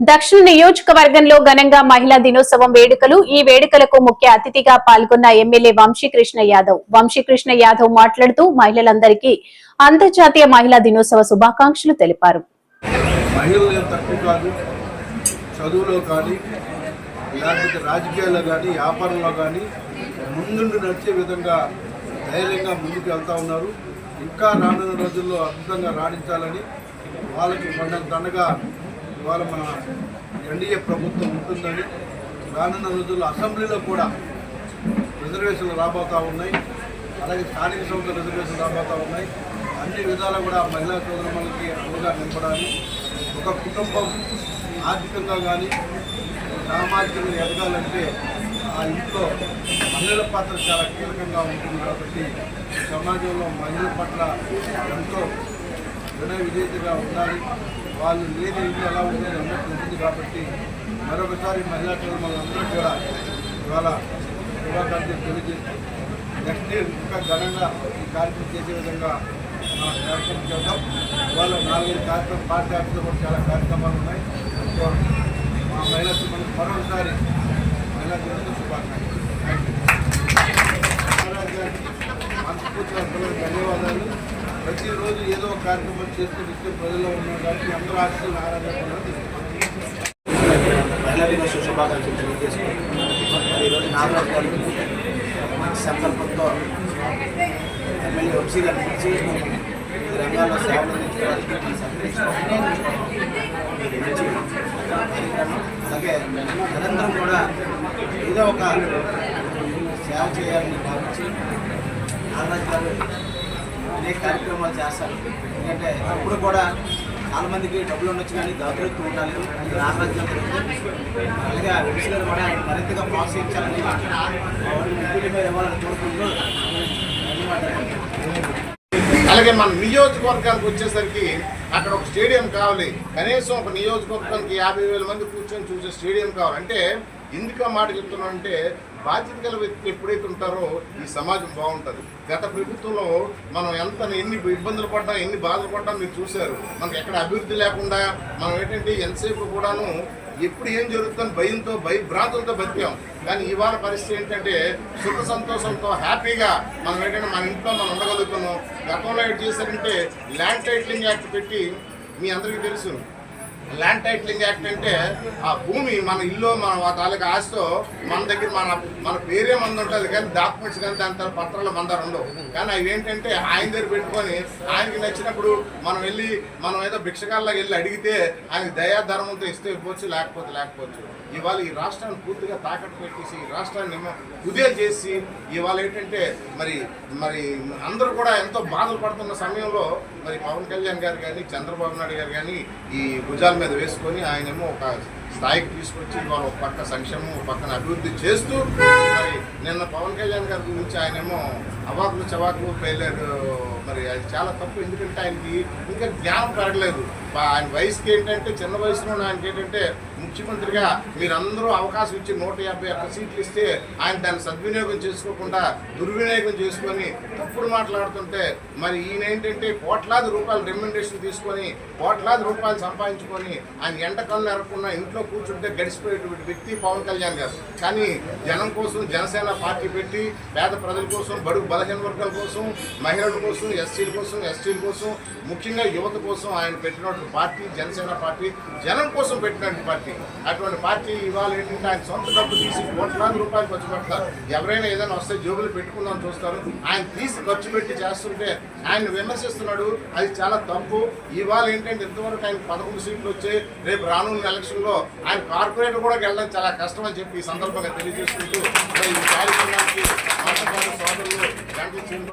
దక్షిణ నియోజకవర్గంలో ఘనంగా మహిళా దినోత్సవం వేడుకలు. ఈ వేడుకలకు ముఖ్య అతిథిగా పాల్గొన్న ఎమ్మెల్యే వంశీకృష్ణ యాదవ్. వంశీకృష్ణ యాదవ్ మాట్లాడుతూ మహిళలందరికీ అంతర్జాతీయ మహిళా దినోత్సవ శుభాకాంక్షలు తెలిపారు. చదువులో కానీ లేకపోతే రాజకీయాల్లో కానీ వ్యాపారంలో కానీ ముందుండి నడిచే విధంగా ధైర్యంగా ముందుకు వెళ్తూ ఉన్నారు. ఇంకా రానున్న రోజుల్లో అద్భుతంగా రాణించాలని వాళ్ళకి మన దండగా ఇవాళ మన ఎన్డీఏ ప్రభుత్వం ఉంటుందని రానున్న రోజుల్లో అసెంబ్లీలో కూడా రిజర్వేషన్లు రాబోతూ ఉన్నాయి. అలాగే స్థానిక సంస్థల రిజర్వేషన్లు రాబోతూ ఉన్నాయి. అన్ని విధాలు కూడా మహిళా సోదరులకి అనుగా నింపడానికి ఒక కుటుంబం ఆర్థికంగా కానీ సామాజికంగా ఎదగాలంటే ఆ ఇంట్లో మహిళల పాత్ర చాలా కీలకంగా ఉంటుంది కాబట్టి సమాజంలో మహిళల పట్ల ఎంతో వినయ విజేతగా ఉండాలి. వాళ్ళు లేని ఇల్లు ఎలా ఉంటుందో అందరికీ ఉంటుంది కాబట్టి మరొకసారి మహిళా కుటుంబాలందరూ కూడా ఇవాళ శుభాకాంక్షలు తెలియజేస్తూ నెక్స్ట్ ఇయర్ ఇంకా ఘనంగా ఈ కార్యక్రమం చేసే విధంగా మన కార్యక్రమం చేద్దాం. ఇవాళ నాలుగైదు కార్యక్రమం పార్టీ ఆఫీస్లో కూడా చాలా కార్యక్రమాలు ఉన్నాయి. సో మా మహిళా మరొకసారి మహిళా దినోత్సవ శుభాకాంక్షలు. థ్యాంక్ యూ ప్రతిరోజు ఏదో ఒక కార్యక్రమం చేస్తూ ఇస్తే ప్రజల్లో ఉన్నాం కాబట్టి అందరూ ఆశలు మహిళా దినోత్సవ శుభాకాంక్షలు తెలియజేసుకుంటూ ఈరోజు నాగరాజు గారికి మంచి సంకల్పంతో ఎమ్మెల్యే వంశీ గారిని నుంచి ఈ రంగాల్లో సేవలు అలాగే నిరంతరం కూడా ఏదో ఒక సేవ చేయాలని భావించి నాగరాజు గారు అనేక కార్యక్రమాలు చేస్తారు. ఎందుకంటే అప్పుడు కూడా చాలా మందికి డబ్బులు ఉండొచ్చు కానీ దాతృత్వం ఉండాలి. అది అలాగే ఆ విషయాలు గారు కూడా మరింతగా ప్రోత్సహించాలని మీద ఇవ్వాలని కోరుకుంటూ అలాగే మన నియోజకవర్గానికి వచ్చేసరికి అక్కడ ఒక స్టేడియం కావాలి. కనీసం ఒక నియోజకవర్గానికి యాభై వేల మంది కూర్చొని చూసే స్టేడియం కావాలి. అంటే ఎందుకు మాట మాట చెప్తున్నానంటే బాధ్యత గల వ్యక్తులు ఎప్పుడైతే ఉంటారో ఈ సమాజం బాగుంటుంది. గత ప్రభుత్వంలో మనం ఎంత ఎన్ని ఇబ్బందులు పడ్డా ఎన్ని బాధలు పడ్డా మీరు చూశారు. మనకి ఎక్కడ అభివృద్ధి లేకుండా మనం ఏంటంటే ఎంతసేపు కూడాను ఎప్పుడు ఏం జరుగుతుందని భయంతో భయభ్రాంతులతో బతికాం. కానీ ఇవాళ పరిస్థితి ఏంటంటే సుఖ సంతోషంతో హ్యాపీగా మనం ఏంటంటే మన ఇంట్లో మనం ఉండగలుగుతున్నాం. గతంలో ఏం చేశారంటే ల్యాండ్ టైటిలింగ్ యాక్ట్ పెట్టి మీ అందరికీ తెలుసు. ల్యాండ్ టైటిలింగ్ యాక్ట్ అంటే ఆ భూమి మన ఇల్లు మన తాలూకా ఆస్తో మన దగ్గర మన మన పేరే మంది ఉంటుంది కానీ డాక్యుమెంట్స్ కానీ దాని తర్వాత పత్రాలు మన ఉండవు. కానీ అవి ఏంటంటే ఆయన దగ్గర పెట్టుకొని ఆయనకి నచ్చినప్పుడు మనం వెళ్ళి మనం ఏదో భిక్షకాల్లోకి వెళ్ళి అడిగితే ఆయనకి దయాధర్మంతో ఇస్తే ఇవ్వచ్చు లేకపోతే లేకపోవచ్చు. ఇవాళ ఈ రాష్ట్రాన్ని పూర్తిగా తాకట్టు పెట్టేసి ఈ రాష్ట్రాన్ని ఏమో కుదేలు చేసి ఇవాళ ఏంటంటే మరి మరి అందరూ కూడా ఎంతో బాధలు పడుతున్న సమయంలో మరి పవన్ కళ్యాణ్ గారు కానీ చంద్రబాబు నాయుడు గారు కానీ ఈ భుజాల మీద వేసుకొని ఆయనేమో ఒక స్థాయికి తీసుకొచ్చి ఇవాళ ఒక పక్క సంక్షేమం ఒక పక్కన అభివృద్ధి చేస్తూ మరి నిన్న పవన్ కళ్యాణ్ గారి గురించి ఆయనేమో అవాకులు చవాకులు పేర్లేదు మరి అది చాలా తప్పు. ఎందుకంటే ఆయనకి ఇంకా జ్ఞానం పెరగలేదు. ఆయన వయసుకి ఏంటంటే చిన్న వయసులో ఆయనకి ఏంటంటే ముఖ్యమంత్రిగా మీరందరూ అవకాశం ఇచ్చి నూట యాభై ఒక్క సీట్లు ఇస్తే ఆయన దాన్ని సద్వినియోగం చేసుకోకుండా దుర్వినియోగం చేసుకొని తప్పుడు మాట్లాడుతుంటే మరి ఈయన ఏంటంటే కోట్లాది రూపాయలు రెమ్యునరేషన్ తీసుకొని కోట్లాది రూపాయలు సంపాదించుకొని ఆయన ఎండ కళ్ళు ఎరకుండా ఇంట్లో కూర్చుంటే గడిచిపోయేటువంటి వ్యక్తి పవన్ కళ్యాణ్ గారు. కానీ జనం కోసం జనసేన పార్టీ పెట్టి పేద ప్రజల కోసం బడుగు బలహీన వర్గాల కోసం మహిళల కోసం ఎస్సీల కోసం ఎస్టీల కోసం ముఖ్యంగా యువత కోసం ఆయన పెట్టినటువంటి పార్టీ జనసేన పార్టీ జనం కోసం పెట్టినటువంటి పార్టీ. అటువంటి పార్టీ ఇవాళ ఏంటంటే ఆయన సొంత డబ్బు తీసి కోట్లాది రూపాయలు ఖర్చు పెడతారు. ఎవరైనా ఏదైనా వస్తే జోబులు పెట్టుకుందాం చూస్తారు. ఆయన తీసి ఖర్చు పెట్టి చేస్తుంటే ఆయన విమర్శిస్తున్నాడు. అది చాలా తప్పు. ఇవాళ ఏంటంటే ఇంతవరకు ఆయన పదకొండు సీట్లు వచ్చాయి రేపు రానున్న ఎలక్షన్లో ఆయన కార్పొరేటర్ కూడా వెళ్ళడం చాలా కష్టం అని చెప్పి ఈ సందర్భంగా తెలియజేసుకుంటూ ఈ కార్యక్రమానికి సోదరులు